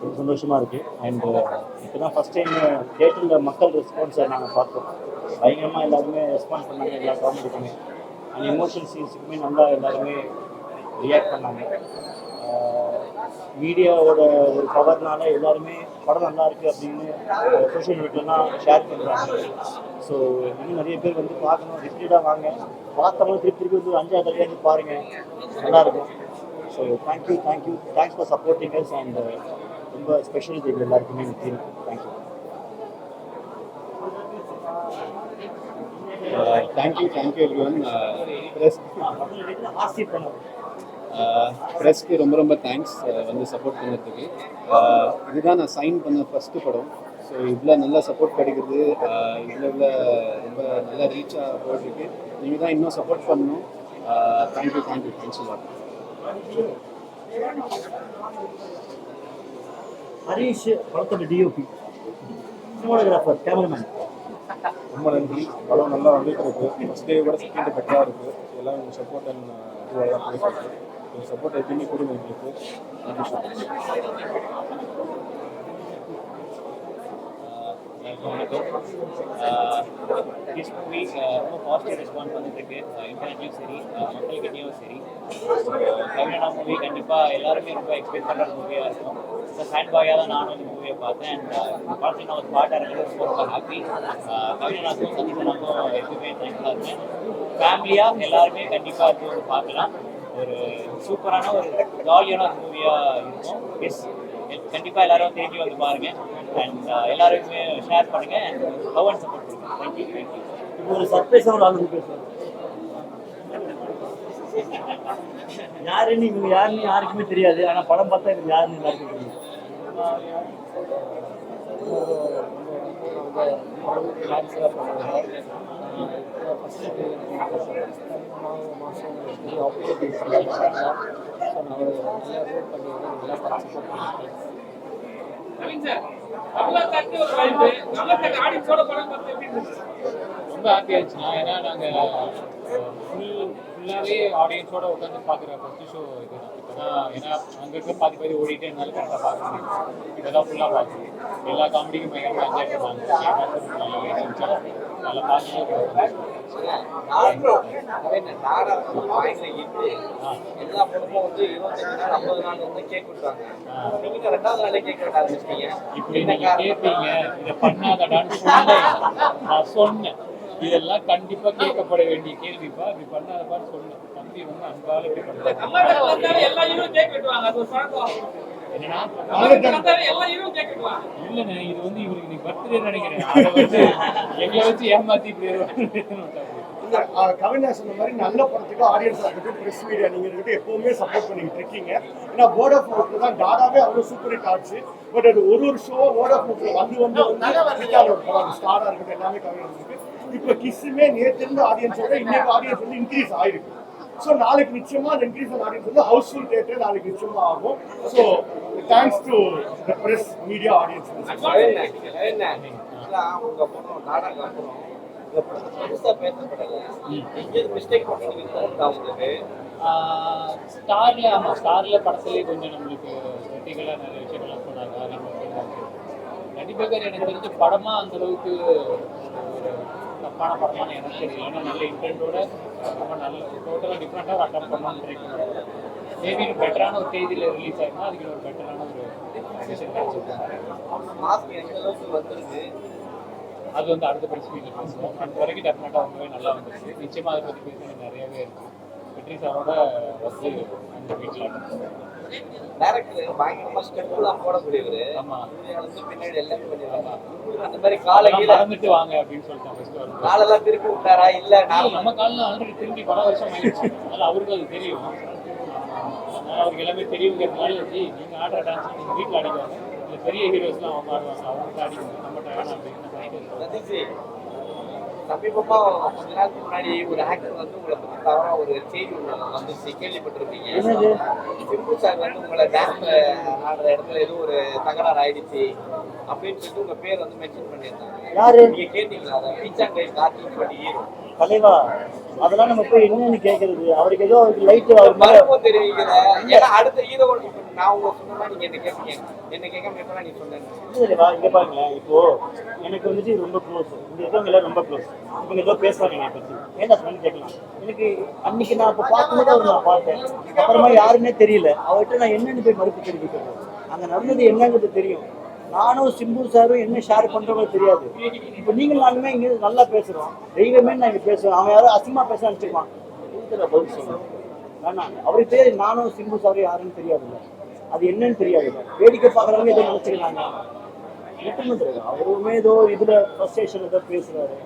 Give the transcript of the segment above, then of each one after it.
ரொம்ப சந்தோஷமாக இருக்குது அண்டு uh, இப்போ தான் ஃபஸ்ட் டைம் தேட்டரில் uh, மக்கள் ரெஸ்பான்ஸை நாங்கள் பார்த்தோம். பயங்கரமாக எல்லாருமே ரெஸ்பான்ஸ் பண்ணாங்க எல்லா காமெடிக்குமே அண்ட் எமோஷனல் சீன்ஸுக்குமே நல்லா எல்லாருமே ரியாக்ட் பண்ணாங்க. மீடியாவோட ஒரு பவர்னால எல்லாருமே படம் நல்லா இருக்கு அப்படின்னு சோஷியல் மீடியாலாம் ஷேர் பண்ணுறாங்க ஸோ இன்னும் நிறைய பேர் வந்து பார்க்கணும் ரிப்பீட்டாக வாங்க. பார்த்தவங்க திருப்பி திருப்பி வந்து அஞ்சாவது தடவையாவது பாருங்க. நல்லாயிருக்கும் so thank you thank you thanks for supporting us and ரொம்ப ஸ்பெஷல் இது எல்லாருக்குமே எனக்கு thank you thank you thank you everyone press ப்ரெஸ்க்கு ரொம்ப ரொம்ப தேங்க்ஸ் uh, வந்து சப்போர்ட் பண்ணுறதுக்கு uh, இதுதான் நான் சைன் பண்ண ஃபஸ்ட்டு படம். ஸோ இவ்வளோ நல்லா சப்போர்ட் கிடைக்குது. Uh, இவ்வளோ இவ்வளோ ரொம்ப நல்லா ரீச்சாக போயிட்டுருக்கு. நீங்கள் தான் இன்னும் சப்போர்ட் பண்ணணும். தேங்க்யூ தேங்க்யூ தேங்க்ஸ் எல்லாம் ஹரீஷ் படத்தோட டிஓபி சினிமாடோகிராஃபர் கேமராமேன் ரொம்ப நன்றி. படம் நல்லா வந்துட்டு இருக்கு ஃபஸ்ட் டே கூட செகண்ட் பெட்டராக இருக்கு. எல்லாம் உங்கள் சப்போர்ட் அண்ட் uh, இதுவாக தான் போயிட்டு இருக்கு உங்கள் சப்போர்ட் எப்பயுமே கொடுங்க எங்களுக்கு. நன்றி எல்லாருக்கும் வணக்கம் மூவி ரொம்ப பாசிட்டிவ் ரெஸ்பான்ஸ் வந்துட்டுருக்கு. இன்டர்நெட்லையும் சரி மக்கள்கிட்டையும் சரி. கவினா மூவி கண்டிப்பாக எல்லாருமே ரொம்ப எக்ஸ்பெக்ட் பண்ணுற மூவியாக இருக்கும். ஸோ ஃபேன் பாயாக தான் நானும் வந்து மூவியை பார்த்தேன். அண்ட் இந்த படத்தில் நான் ஒரு பாட்டாக இருக்கிறது ரொம்ப ரொம்ப ஹாப்பி கவினாக்கும் சந்தீசனாக்கும் எப்பவுமே தேங்க்ஃபுல்லாக இருக்கேன் ஃபேமிலியாக எல்லாருமே கண்டிப்பாக இது பார்க்கலாம். ஒரு சூப்பரான ஒரு ஜாலியான ஒரு மூவியாக இருக்கும். எஸ் கண்டிப்பாக எல்லாரும் திரும்பி வந்து பாருங்க. அண்ட் எல்லாருக்குமே ஷேர் பண்ணுங்க. அண்ட் லவ் அண்ட் சப்போர்ட் பண்ணுங்க தேங்க்யூ தேங்க்யூ இப்போ ஒரு சர்ப்ரைஸாக ஒரு ஆள் வந்து பேசுவார் யாருன்னு இவங்க யாருன்னு யாருக்குமே தெரியாது. ஆனால் படம் பார்த்தா இவங்க யாருன்னு எல்லாருக்கும் தெரியும். ரொம்ப ஹாப்பி ஆச்சுண்ணா ஏன்னா நாங்கள் ஃபுல் ஃபுல்லாகவே ஆடியன்ஸோட உட்காந்து பார்க்குற ஃபஸ்ட்டு ஷோ இது. ஏன்னா அங்கே இருக்க பாதி பாதி ஓடிட்டு என்னால் கரெக்டாக பார்க்க முடியும் தான் ஃபுல்லாக பார்க்குறோம். எல்லா காமெடிக்கும் பயங்கரமாக என்ஜாய் பண்ணாங்க நல்லா பார்க்கும்போது எல்லா படமும் வந்து இருபத்தஞ்சு நாள் ஐம்பது நாள் வந்து கேக் கொடுத்தாங்க நீங்க ரெண்டாவது நாளே கேக் வெட்ட ஆரம்பிச்சிட்டீங்க இப்படி நீங்க கேட்பீங்க இதை பண்ணாதடான்னு சொன்னேன் நான் சொன்னேன். இதெல்லாம் கண்டிப்பா கேட்கப்பட வேண்டிய கேள்விப்பா. இப்படி பண்ணாதப்பான்னு சொன்னேன் தம்பி வந்து அன்பால இல்லண்ணே இது வந்து இவருக்கு நீ பர்த்டே நினைக்கிறேன். அதை வந்து எங்களை வச்சு ஏமாத்தி இப்படி வருவாங்க இந்த கவிஞா சொன்ன மாதிரி நல்ல படத்துக்கு ஆடியன்ஸ் இருக்கட்டும் பிரஸ் மீடியா நீங்க இருக்கட்டும் எப்பவுமே சப்போர்ட் பண்ணிட்டு இருக்கீங்க. ஏன்னா வேர்ட் ஆஃப் தான் டாடாவே அவ்வளோ சூப்பர் ஹிட் ஆச்சு. பட் அது ஒரு ஒரு ஷோ வேர்ட் ஆஃப் வந்து வந்து வந்து ஸ்டாரா இருக்கட்டும் எல்லாமே கவிஞா இருக்கு இப்போ கிஸ்ஸுமே நேற்று இருந்த ஆடியன்ஸோட இன்னைக்கு ஆடியன்ஸ் வந்து இன்க்ரீஸ் ஆயிருக்கு. ஸோ நாளைக்கு நிச்சயமா அந்த இன்க்ரீஸ் ஆடியன்ஸ் வந்து ஹவுஸ்ஃபுல் தேட்டர் நாளைக்கு நிச்சயமா ஆகும். So thanks to the press media audience என்ன உங்க நாடகம் அப்புறம் மிஸ்டேக் பண்ணீங்க ஸ்டார்ல ஆமா ஸ்டார்ல படத்துலயே கொஞ்சம் நம்மளுக்கு கிரிட்டிக்கலா நிறைய விஷயங்கள்லாம் சொன்னாங்க நம்ம நடிபகர் எனக்கு தெரிஞ்ச படமா அந்த அளவுக்கு தப்பான படமான எனக்கு தெரியல ஏன்னா நல்ல இன்டென்ட்டோட ரொம்ப நல்ல டோட்டலாக டிஃப்ரெண்டாக அட்டம் பண்ணணும்னு ட்ரை மேபி மேபி பெட்டரான ஒரு தேதியில் ரிலீஸ் ஆகினா அதுக்கு ஒரு பெட்டரான ஒரு மாஸ்க் அது வந்து அடுத்த பிரச்சனை மீட்டில் பேசுவோம். அந்த வரைக்கும் டெஃபினட்டாக ரொம்பவே நல்லா வந்துருச்சு. நிச்சயமாக அதை பற்றி பேசுகிறது நிறையவே இருக்குது வெற்றி சாரோட வீட்டில் டேரக்டர் பயங்கரமா ஸ்டெப்லாம் போடக்கூடியவரு. பின்னாடி எல்லாமே பண்ணிருக்காங்க அந்த மாதிரி காலை கீழே மறந்துட்டு வாங்க அப்படின்னு சொல்லிட்டாங்க காலெல்லாம் திருப்பி விட்டாரா? இல்ல நம்ம காலில் ஆல்ரெடி திரும்பி பல வருஷம் ஆயிடுச்சு. அதனால அவருக்கு அது தெரியும். அவருக்கு எல்லாமே தெரியுங்கிறதுனால நீங்க ஆடுற டான்ஸ் நீங்க வீட்டில் ஆடிக்குவாங்க இல்லை பெரிய ஹீரோஸ்லாம் அவங்க ஆடுவாங்க. அவங்க ஆடிக்கணும் நம்ம வேணாம் அப்படின்னு சமீபமா கொஞ்ச நேரத்துக்கு முன்னாடி ஒரு ஆக்டர் வந்து உங்களை தவறா ஒரு செய்தி வந்துச்சு கேள்விப்பட்டிருப்பீங்க. சிம்பு சார் வந்து உங்களை டான்ஸ் ஆடுற இடத்துல ஏதோ ஒரு தகராறு ஆயிடுச்சு. அப்படின்னு சொல்லிட்டு உங்க பேர் வந்து மென்ஷன் பண்ணியிருந்தாங்க. யாரு? நீங்க கேட்டீங்களா? பீச்சாங்கை கார்த்திக் ஹீரோ. தலைவா? அதெல்லாம் நம்ம போய் என்னன்னு கேக்குறது அவருக்கு ஏதோ லைட் அவர் மேல மரபும் தெரிவிக்கல ஏன்னா அடுத்த ஹீரோ நான் உங்க சொன்னா நீங்க என்ன கேட்பீங்க என்ன கேட்காம எப்ப நீங்க சொன்னேன் இல்ல தலைவா இங்க பாருங்களேன் இப்போ எனக்கு வந்துட்டு ரொம்ப க்ளோஸ் இங்க இருக்கவங்க ரொம்ப க்ளோஸ் இவங்க ஏதோ பேசுறாங்க என்னை பத்தி. ஏன்டா சொன்னு கேட்கலாம். எனக்கு அன்னைக்கு நான் இப்போ பார்க்கும்போது அவர் நான் பார்த்தேன். அப்புறமா யாருன்னே தெரியல. அவர்கிட்ட நான் என்னன்னு போய் மறுப்பு தெரிவிக்கிறது. அங்க நடந்தது என்னங்கிறது தெரியும். நானும் சிம்பு சாரும் என்ன ஷேர் பண்றோமோ தெரியாது. இப்போ நீங்கள் நானுமே இங்க நல்லா பேசுறோம். தெய்வமே நான் இங்க பேசுறோம். அவன் யாரும் அசிங்கமா பேச இதுக்கு பதில் சொல்லணும் வேணாம். அவருக்கு தெரியாது நானும் சிம்பு சாரும் யாருன்னு தெரியாதுல்ல. அது என்னன்னு தெரியாது. வேடிக்கை பார்க்குறவங்க ஏதோ நினைச்சுக்கிறாங்க அவருமே ஏதோ இதுல ஃப்ரஸ்ட்ரேஷன் ஏதோ பேசுறாரு.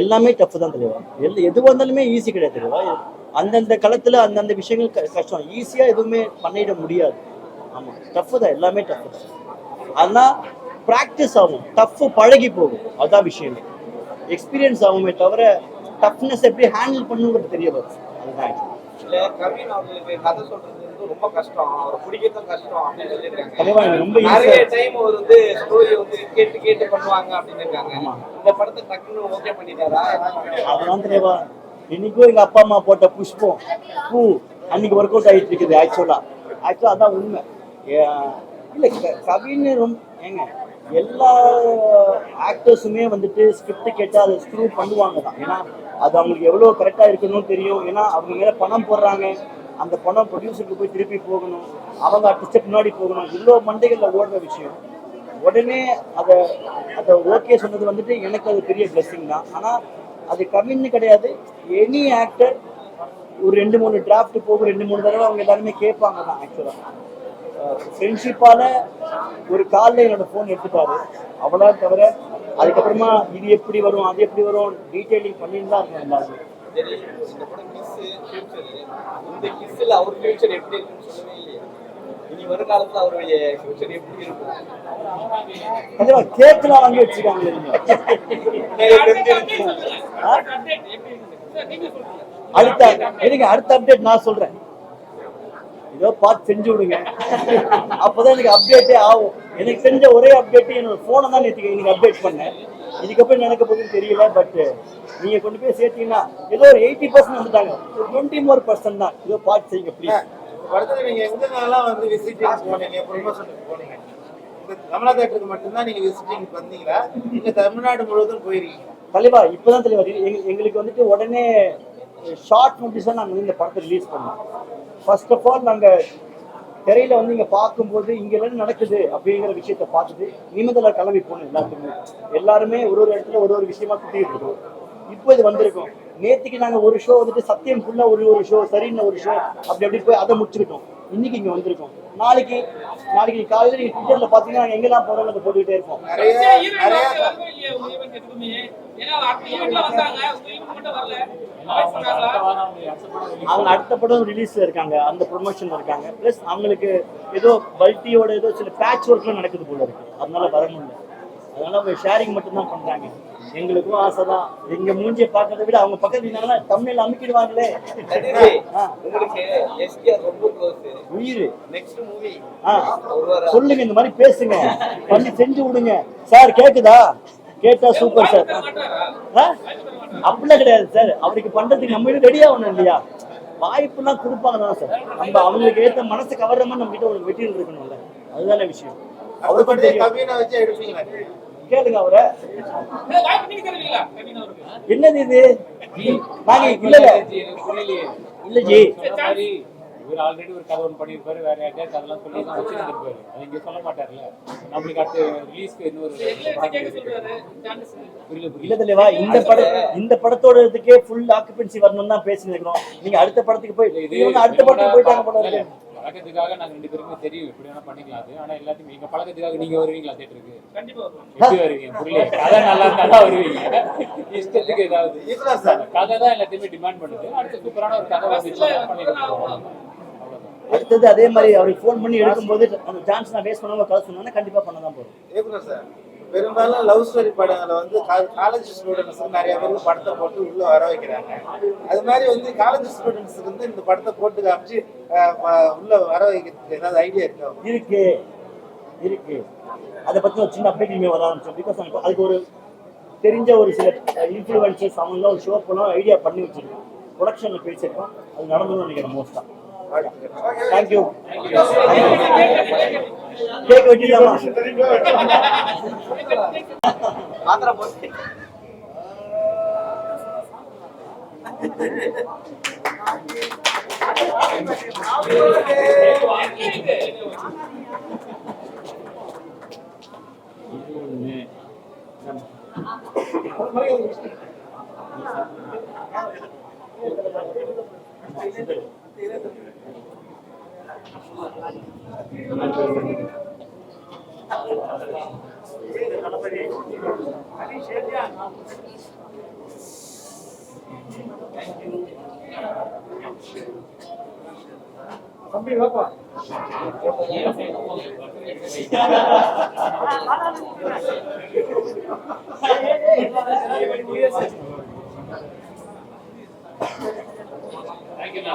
எல்லாமே டஃப் தான் தெளிவா எல்ல எது வந்தாலுமே ஈஸி கிடையாது தெளிவா அந்தந்த களத்துல அந்தந்த விஷயங்கள் கஷ்டம். ஈஸியா எதுவுமே பண்ணிட முடியாது. ஆமா. டஃப் தான். எல்லாமே டஃப் தான். ஆனா ப்ராக்டிஸ் ஆகும். டஃப் பழகி போகும். அதான் விஷயமே. எக்ஸ்பீரியன்ஸ் ஆகுமே தவிர டஃப்னஸ் எப்படி ஹேண்டில் பண்ணுங்கிறது தெரிய வரும் அதுதான் ரொம்ப கஷ்டம். அவரை பிடிக்கிறதும் கஷ்டம் அப்படின்னு சொல்லியிருக்காங்க. கண்டிப்பா எனக்கு ரொம்ப நிறைய ஈஸியா டைம் அவர் வந்து ஸ்டோரி வந்து கேட்டு கேட்டு பண்ணுவாங்க அப்படின்னு இருக்காங்க. இந்த படத்தை டக்குன்னு ஓகே பண்ணிட்டாரா? அதெல்லாம் தெரியவா? இன்னைக்கும் எங்க அப்பா அம்மா போட்ட புஷ்பம். பூ அன்னைக்கு ஒர்க் அவுட் ஆயிட்டு இருக்குது ஆக்சுவலா ஆக்சுவலா அதான் உண்மை. இல்லை இல்ல கவின்னு ரொம்ப ஏங்க எல்லா ஆக்டர்ஸுமே வந்துட்டு ஸ்கிரிப்ட் கேட்டால் அதை ஸ்க்ரூ பண்ணுவாங்க தான். ஏன்னா அது அவங்களுக்கு எவ்வளோ கரெக்டாக இருக்கணும்னு தெரியும். ஏன்னா அவங்க மேலே பணம் போடுறாங்க. அந்த பணம் ப்ரொடியூசருக்கு போய் திருப்பி போகணும். அவங்க அடுத்த முன்னாடி போகணும். இவ்வளோ மண்டைகளில் ஓடுற விஷயம். உடனே அதை அதை ஓகே சொன்னது வந்துட்டு எனக்கு அது பெரிய blessing தான். ஆனால் அது கம்மின்னு கிடையாது. எனி ஆக்டர் ஒரு ரெண்டு மூணு டிராஃப்ட் போகும் ரெண்டு மூணு தடவை அவங்க எல்லாருமே கேட்பாங்க தான் ஆக்சுவலாக ஃப்ரெண்ட்ஷிப்பால் ஒரு காலில் என்னோட ஃபோன் எடுத்துட்டாரு. அவ்வளோ தவிர அதுக்கப்புறமா இது எப்படி வரும் அது எப்படி வரும் டீட்டெயிலிங் பண்ணிட்டு தான் எல்லாருமே. இந்த படம் கிஸ் ஃபியூச்சர் இந்த அவர் ஃபியூச்சர் எப்படி இருக்குன்னு சொல்லவே இல்லையா. இனி வருங்காலத்துல அவருடைய ஃபியூச்சர் எப்படி இருக்கும்? கண்டிப்பாக கேக்கெலாம் வாங்கி வச்சுருக்காங்க. அடுத்த எனக்கு அடுத்த அப்டேட் நான் சொல்றேன். ஏதோ பார்த்து செஞ்சு விடுங்க. அப்பதான் எனக்கு அப்டேட்டே ஆகும். எனக்கு தெரிஞ்ச ஒரே அப்டேட் என்னோட போனை தான் நேற்று எனக்கு அப்டேட் பண்ணேன். இதுக்கப்புறம் எனக்கு போகுதுன்னு தெரியல பட் நீங்க கொண்டு போய் சேர்த்தீங்கன்னா ஏதோ ஒரு எயிட்டி பர்சன்ட் வந்துட்டாங்க. ஒரு டுவெண்ட்டி மோர் பர்சன்ட் தான். ஏதோ பார்த்து செய்யுங்க ப்ளீஸ் படத்துல நீங்க எங்கெல்லாம் வந்து விசிட்டிங் போனீங்க? ப்ரொமோஷனுக்கு போனீங்க? இந்த கமலா தேட்டருக்கு மட்டும்தான் நீங்க விசிட்டிங் வந்தீங்களா? நீங்க தமிழ்நாடு முழுவதும் போயிருக்கீங்க தலைவா இப்பதான் தலைவா எங்க- எங்களுக்கு வந்துட்டு உடனே ஷார்ட் நோட்டீஸாக நாங்கள் இந்த படத்தை ரிலீஸ் பண்ணோம். ஃபர்ஸ்ட் ஆஃப் ஆல் நாங்கள் திரையில வந்து இங்கே பார்க்கும்போது இங்கே என்ன நடக்குது அப்படிங்கிற விஷயத்த பார்த்துட்டு நிமிதல கிளம்பி போகணும் எல்லாத்துக்குமே எல்லாருமே ஒரு ஒரு இடத்துல ஒரு ஒரு விஷயமா சுத்திட்டு இருக்கோம். இப்போ இது வந்திருக்கும். நேத்துக்கு நாங்க ஒரு ஷோ வந்துட்டு சத்தியம் ஃபுல்லா ஒரு ஒரு ஷோ சரின்னு ஒரு ஷோ அப்படி அப்படி போய் அதை முடிச்சுக்கிட்டோம். இன்னைக்கு இங்க வந்திருக்கோம். நாளைக்கு நாளைக்கு காலையில நீங்க ட்விட்டர்ல பாத்தீங்கன்னா நாங்க எங்கெல்லாம் போறோம் அதை போட்டுக்கிட்டே இருப்போம். அவங்க அடுத்த படம் ரிலீஸ்ல இருக்காங்க அந்த ப்ரொமோஷன்ல இருக்காங்க. ப்ளஸ் அவங்களுக்கு ஏதோ பல்ட்டியோட ஏதோ சில பேட்ச் ஒர்க்லாம் நடக்குது போல இருக்கு. அதனால வர முடியல. அதனால அவங்க ஷேரிங் மட்டும்தான் பண்றாங்க. எங்களுக்கும் ஆசை தான் எங்க மூஞ்சியை பார்க்கறத விட அவங்க பக்கத்துல இருந்தாங்கன்னா தமிழில் அமுக்கிடுவாங்களே. உயிர். நெக்ஸ்ட் மூவி சொல்லுங்க இந்த மாதிரி பேசுங்க. பண்ணி செஞ்சு விடுங்க. சார் கேக்குதா? கேட்டா சூப்பர் சார்? அப்படிலாம் கிடையாது சார். அவருக்கு பண்றதுக்கு நம்ம ரெடி ஆகணும் இல்லையா? வாய்ப்புலாம் கொடுப்பாங்க தான் சார். நம்ம அவங்களுக்கு ஏத்த மனசு கவர்ற மாதிரி நம்ம கிட்ட ஒரு மெட்டீரியல் இருக்கணும்ல. அதுதானே விஷயம். அவருக்கு கேளுங்க அவரை. என்னது இது? நாங்க இல்ல இல்ல ஜி. இவர் ஆல்ரெடி ஒரு கதை ஒன்று பண்ணியிருப்பாரு வேற யார்ட்டையாவது அதெல்லாம் சொல்லி தான் வச்சுருந்துருப்பாரு. அது இங்கே சொல்ல மாட்டார்ல நம்மளுக்கு அடுத்து ரிலீஸ்க்கு இன்னொரு புரியல புரியல. இல்ல தலைவா இந்த படம் இந்த படத்தோட இதுக்கே ஃபுல் ஆக்குபென்சி வரணும் தான் பேசினிருக்கிறோம் நீங்க அடுத்த படத்துக்கு போய் அடுத்த படத்துக்கு போயிட்டாங்க போல இருக்கு. பழக்கத்துக்காக நாங்க ரெண்டு பேருமே தெரியும் எப்படி வேணா பண்ணிக்கலாம் அது ஆனா எல்லாத்தையும் எங்க பழக்கத்துக்காக நீங்க வருவீங்களா தேட்டருக்கு. எப்படி வருவீங்க? புரியல கதை நல்லா இருந்தா தான் வருவீங்க. இஷ்டத்துக்கு ஏதாவது. கதை தான் எல்லாத்தையுமே டிமாண்ட் பண்ணுது. அடுத்து சூப்பரான ஒரு கதை வந்துச்சு அடுத்தது அதே மாதிரி அவருக்கு ஃபோன் பண்ணி எடுக்கும்போது அந்த சான்ஸ் நான் வேஸ்ட் பண்ணாம கதை சொன்னா கண்டிப்பா பண்ண தான் போறோம் பெரும்பாலும் லவ் ஸ்டோரி படங்களை வந்து காலேஜ் ஸ்டூடெண்ட்ஸுக்கு நிறைய பேருக்கு படத்தை போட்டு உள்ள வர வைக்கிறாங்க. அது மாதிரி வந்து காலேஜ் ஸ்டூடெண்ட்ஸுக்கு வந்து இந்த படத்தை போட்டு காமிச்சு உள்ளே உள்ள வர வைக்கிறதுக்கு ஏதாவது ஐடியா இருக்கா? இருக்கு. இருக்கு. அதை பத்தி ஒரு சின்ன அப்டேட் இனிமேல் வர ஆரம்பிச்சோம் பிகாஸ் அதுக்கு ஒரு தெரிஞ்ச ஒரு சில இன்ஃப்ளூயன்சர்ஸ் அவங்க ஒரு ஷோ போலாம் ஐடியா பண்ணி வச்சிருக்கோம் ப்ரொடக்ஷனில் பேசியிருக்கோம். அது நடந்ததுன்னு நினைக்கிறேன் மோஸ்ட்டாக தேங்க்யூ கேக் வெட்டிடலாமா ஆந்திரா போஸ்ட் தம்பி வாப்பா நான் না